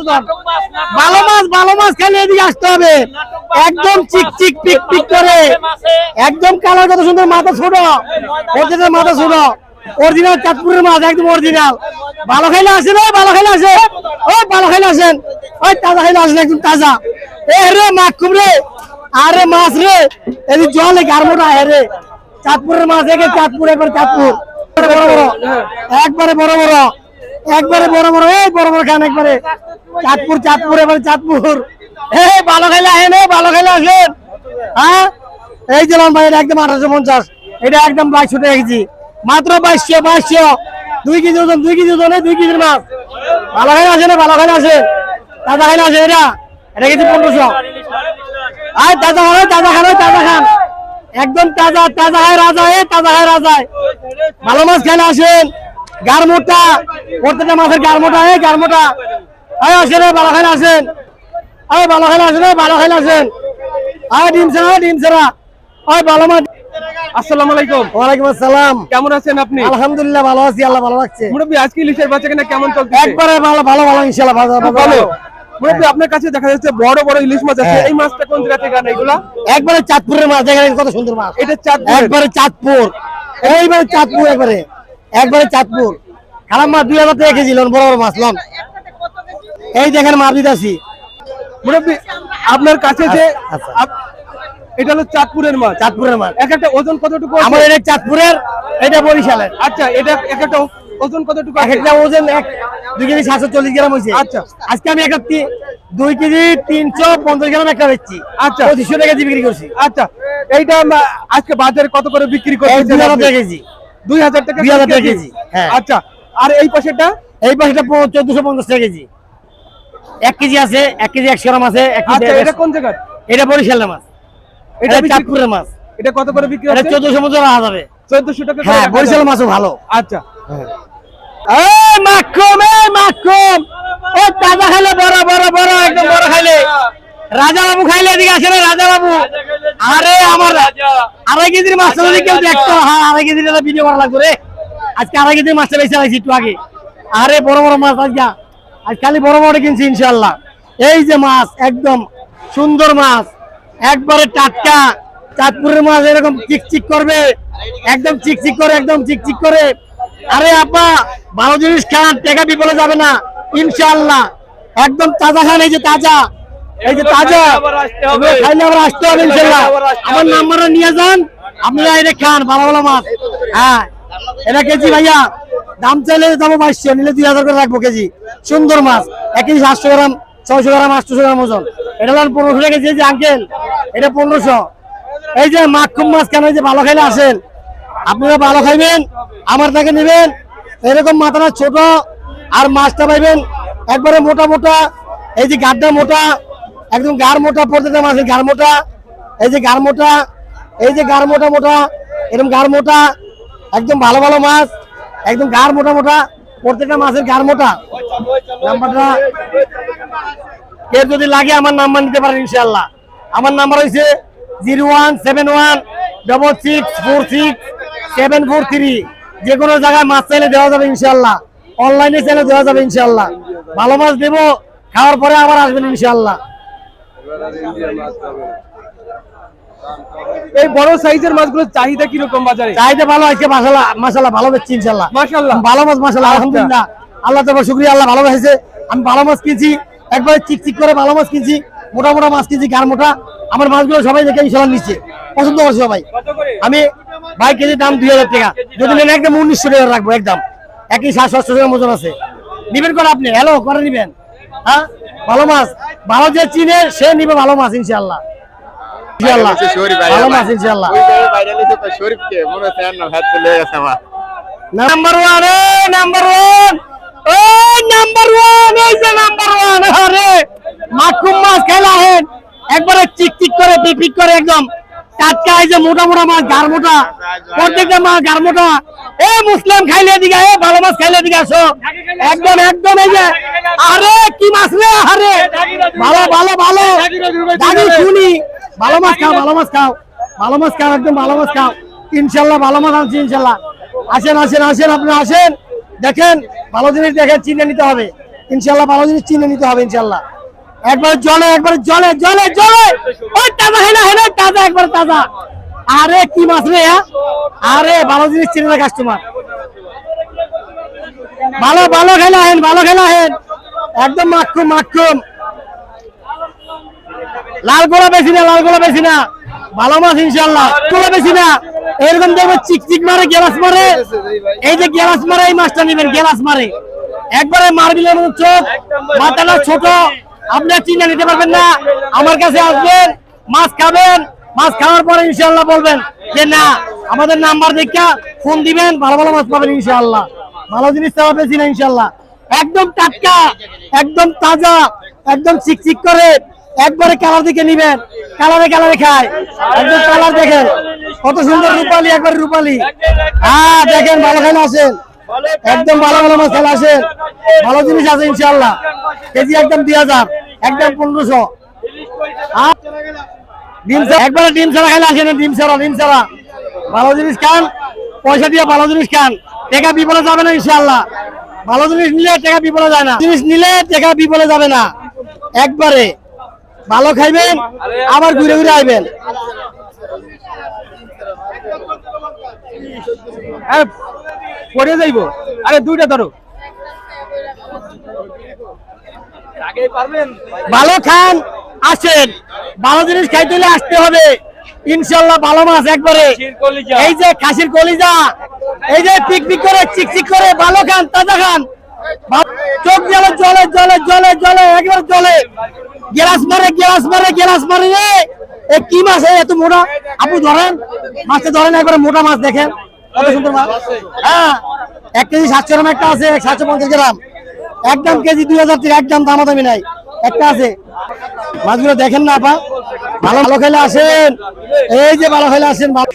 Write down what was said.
ওজন ভালো মাছ ভালো মাছ খেলে এদিকে আসতে হবে? একদম চিক চিক পিক পিক করে। একদম কালার কত সুন্দর মাথা ছোট। অরিজিনাল মাথা ছোট। অরিজিনাল চাঁদপুরের মাছ একদম অরিজিনাল ভালো খাইলে আসেন ওই ভালো খাইলে আসে ওই ভালো খাইলে আসেন। ওই তাজা খাইলে আসেন একদম তাজা। এ রে মাছ খুব রে। আরে মাছ রে। এদিকে জলে গারমোটা হে রে। চাঁদপুরের মাছ একে চাঁদপুর একবার চাঁদপুর। বড় বড়। একবারে বড় বড়। একবারে বড় বড়, এই বড় বড় খান একবারে। চাঁদপুর চাঁদপুর, এবারে চাঁদপুর। এই, ভালো আসেন, এই, ভালো খেলে আসেন। হ্যাঁ? এই যে ভাই এটা একদম আঠারোশো পঞ্চাশ। এটা একদম বাইশশো টাকা কেজি মাত্র বাইশশো বাইশশো। দুই কেজি ওজন, দুই কেজি ওজন দুই কেজির মাছ ভালো খেলে আসেন ভালো খেলে আসেন। তাজা খেলে আসেন, এটা। এটা কেজি পনেরোশো। আয়, তাজা খান তাজা খান তাজা খান। একদম তাজা তাজা হয় রাজা এ তাজা হয় রাজা। ভালো মাছ খেলে আসেন। গার মোটা প্রত্যেকটা মাছের গার মোটা এ গার মোটা আয় আসেন খেলে আসেন। আয় ভালো খেলে আসেন খেলে আসেন। আয় ডিম ছাড়া ডিম ছাড়া। আয় ভালো মাছ। আসসালামু আলাইকুম। ওয়ালাইকুম আসসালাম। কেমন আছেন আপনি? আলহামদুলিল্লাহ ভালো আছি আল্লাহ ভালো লাগছে মুরব্বী আজকে ইলিশের বাচ্চা কিনা কেমন চলছে একবারে ভালো ভালো ভালো ইনশাআল্লাহ ভালো ভালো। ভালো। আপনার কাছে দেখা যাচ্ছে বড় বড় ইলিশ মাছ আছে। এই মাছটা কোন জায়গা থেকে আনা এগুলা? একবারে চাঁদপুরের মাছ দেখেন কত সুন্দর মাছ। এটা চাঁদ একবারে চাঁদপুর। এইবারে চাঁদপুর একবারে। একবারে চাঁদপুর। খারাপ মাছ দুই হাজার টাকা কেজি লন বড় বড় মাছ লন। এই দেখেন মাছ দিতেছি। মুরব্বী আপনার কাছে যে আচ্ছা। এটা হলো চাঁদপুরের মাছ। চাঁদপুরের মাছ। এক একটা ওজন কতটুকু আছে? আমার এটা চাঁদপুরের এটা বরিশালের। আচ্ছা এটা এক একটা ওজন কতটুকু এক একটা ওজন এক দুই কেজি সাতশো চল্লিশ গ্রাম হয়েছে। আচ্ছা। আজকে আমি একটা দুই কেজি তিনশো পঞ্চাশ গ্রাম একটা বেচছি। আচ্ছা। পঁচিশশো টাকা কেজি বিক্রি করছি। আচ্ছা এইটা আজকে বাজারে কত করে বিক্রি করতেছেন দুই হাজার টাকা কেজি। দুই হাজার টাকা 2000 টাকা কেজি। হ্যাঁ। আচ্ছা আর এই পাশেটা এই পাশেটা চোদ্দশো পঞ্চাশ টাকা কেজি। এক কেজি আছে এক কেজি একশো গ্রাম আছে আচ্ছা এটা কোন জায়গার? এটা বরিশালের মাছ। এটা চাঁদপুরের মাছ। এটা কত করে বিক্রি হচ্ছে? চোদ্দশো পঞ্চাশ রাখা যাবে চোদ্দশো টাকা হ্যাঁ যাবে। মাছও ভালো। আচ্ছা। এই মাখুম এই মাখুম। ও তাজা খাইলে বড় বড় বড় একদম বড় খাইলে। রাজা বাবু খাইলে এদিকে আসে রাজা বাবু আরে আমার আড়াই কেজির মাছটা যদি কেউ দেখতো হ্যাঁ আড়াই কেজির একটা ভিডিও করা লাগবে রে। আজকে আড়াই কেজির মাছটা বেশি আলাইছি একটু আগে। আরে বড় বড় মাছ আজকে আজ খালি বড় বড় কিনছি ইনশাল্লাহ এই যে মাছ একদম সুন্দর মাছ। একবারে টাটকা। চাঁদপুরের মাছ এরকম চিকচিক করবে। একদম চিকচিক করে একদম চিকচিক করে। আরে আপা ভালো জিনিস খান টাকা বিপদে যাবে না। ইনশাআল্লাহ। একদম তাজা খান এই যে তাজা। এই যে তাজা খাইলে আবার আসতে হবে। ইনশাআল্লাহ আমার নাম্বারটা নিয়ে যান। আপনারা এটা খান ভালো ভালো মাছ। হ্যাঁ এটা কেজি ভাইয়া। দাম চাইলে দাম বাইশশো নিলে দুই হাজার করে রাখব কেজি। সুন্দর মাছ। এক কেজি সাতশো গ্রাম ছয়শো গ্রাম আটশো গ্রাম ওজন। এটা হলো পনেরোশো টাকা কেজি আঙ্কেল এটা পনেরোশো। এই যে মাখুম মাছ কেন এই যে ভালো খাইলে আসেন। আপনারা ভালো খাইবেন আমার থেকে নেবেন। এরকম মাথাটা ছোট আর মাছটা পাইবেন একবারে মোটা মোটা এই যে গাড্ডা মোটা। একদম গার মোটা প্রত্যেকটা মাছের গার মোটা। এই যে গার মোটা, এই যে গার মোটা মোটা, এরকম গার মোটা, একদম ভালো ভালো মাছ, একদম গার মোটা মোটা, প্রত্যেকটা মাছের গার মোটা। নাম্বারটা কেউ যদি লাগে আমার নাম্বার নিতে পারেন ইনশাল্লাহ আমার নাম্বার হয়েছে zero one seven one double six four six seven four three. যে কোনো জায়গায় মাছ চাইলে দেওয়া যাবে ইনশাল্লাহ অনলাইনে চাইলে দেওয়া যাবে ইনশাল্লাহ ভালো মাছ দেবো, খাওয়ার পরে আবার আসবেন ইনশাল্লাহ এই বড় সাইজের মাছগুলোর চাহিদা কীরকম বাজারে? চাইতে ভালো আজকে ভালো বেচছি ইনশাল্লাহ মাশাআল্লাহ। ভালো মাছ মাসাল্লাহ আলহামদুলিল্লাহ। আল্লাহ তোমার শুক্রিয়া আল্লাহ ভালো হয়েছে আমি ভালো মাছ কিনছি একবারে চিকচিক করে ভালো মাছ কিনছি মোটা মোটা মাছ কিনছি গার মোটা। আমার মাছগুলো সবাই দেখে ইনশাল্লাহ নিচ্ছে। পছন্দ করছে সবাই। আমি ভাই কেজির দাম দুই হাজার টাকা। যদি নেন একদম উনিশশো টাকা রাখব একদম। একই সাত সাতশো টাকার মতন আছে। নিবেন করে আপনি? হ্যালো করে নিবেন। হ্যাঁ? ভালো মাছ। ভালো যে চিনে সে নিবে ভালো মাছ ইনশাল্লাহ ইনশাল্লাহ ভালো মাছ ইনশাল্লাহ নাম্বার ওয়ান নাম্বার ওয়ান ও নাম্বার ওয়ান এই যে নাম্বার ওয়ান আরে মাকুম মাছ খেলা হেন একবারে চিক চিক করে পিপিক করে একদম। টাটকা এই যে মোটা মোটা মাছ গার মোটা। প্রত্যেকটা মাছ গার মোটা। এ মুসলিম খাইলে দিকে এ ভালো মাছ খাইলে দিকে আসো। একদম একদম এই যে, আরে, কি মাছ রে আরে ভালো ভালো ভালো। দাদি, শুনি। ভালো মাছ খাও, ভালো মাছ খাও। ভালো মাছ খাও, একদম ভালো মাছ খাও। ইনশাল্লাহ, ভালো মাছ আনছি, ইনশাল্লাহ। আসেন আসেন আসেন, আপনি আসেন। দেখেন, ভালো জিনিস দেখেন, চিনে নিতে হবে। ইনশাল্লাহ, ভালো জিনিস চিনে নিতে হবে, ইনশাল্লাহ। একবার জলে একবার জলে জলে জলে। তাজা হেনা হেনা, তাজা, একবার তাজা। আরে কি মাছ রে হ্যাঁ? আরে ভালো জিনিস চিনে না কাস্টমার ভালো ভালো খেলা হেন, ভালো খেলা হেন। একদম মাখুম মাখুম। লাল গোলা বেশি না, লাল গোলা বেশি না। ভালো মাছ ইনশাল্লাহ গোলা বেশি না। এরকম দেখবে চিক চিক মারে গেলাস মারে। এই যে গেলাস মারে, এই মাছটা নেবেন গেলাস মারে। একবারে মারবিলের মতো চোখ। মাথাটা ছোট। আপনার চিন্তা নিতে পারবেন না। আমার কাছে আসবেন, মাছ খাবেন, মাছ খাওয়ার পরে ইনশাল্লাহ বলবেন যে না, আমাদের নাম্বার দেখা ফোন দিবেন, ভালো ভালো মাছ পাবেন ইনশাল্লাহ ভালো জিনিস চাওয়া পেয়েছি না ইনশাল্লাহ একদম টাটকা, একদম তাজা, একদম চিকচিক করে, একবারে কালার দিকে নিবেন। কালারে কালারে খায়। একদম কালার দেখেন। কত সুন্দর রূপালি, একবারে রূপালি। হ্যাঁ দেখেন, ভালো খেলে আসেন। একদম ভালো ভালো মাছ খেলে আসেন। ভালো জিনিস আছে ইনশাল্লাহ কেজি একদম দুই হাজার। একদম পনেরোশো। ডিম ছাড়া আসেন ডিম ছাড়া ডিম ছাড়া। ভালো জিনিস খান, পয়সা দিয়ে ভালো জিনিস খান। টাকা বিপদে যাবে না ইনশাল্লাহ ভালো জিনিস নিলে টাকা বিপদে যায় না। জিনিস নিলে টাকা বিপদে যাবে না। একবারে। ভালো খাইবেন, আবার ঘুরে ঘুরে আইবেন। হ্যাঁ পড়ে যাইবো। আরে দুইটা ধরো। ভালো খান আসেন। ভালো জিনিস খাইতে হলে আসতে হবে। ইনশাল্লাহ ভালো মাছ একবারে। এই যে খাসির কলিজা এই যে পিকনিক করে চিকচিক করে ভালো খান তাজা খান। চোখ জলে জলে জলে জলে জলে একবার জলে। গ্লাস মারে গ্লাস মারে গ্লাস মারে রে। এ কি মাছ এ এত মোটা? আপনি ধরেন মাছটা ধরেন একবারে মোটা মাছ দেখেন। কত সুন্দর মাছ? হ্যাঁ এক কেজি সাতশো গ্রাম একটা আছে সাতশো পঞ্চাশ গ্রাম। একদম কেজি দুই হাজার টাকা একদম দামাদামি নাই। একটা আছে। মাছগুলো দেখেন না, আপা। ভালো ভালো খেলে আসেন। এই যে ভালো খেলে আসেন, ভালো।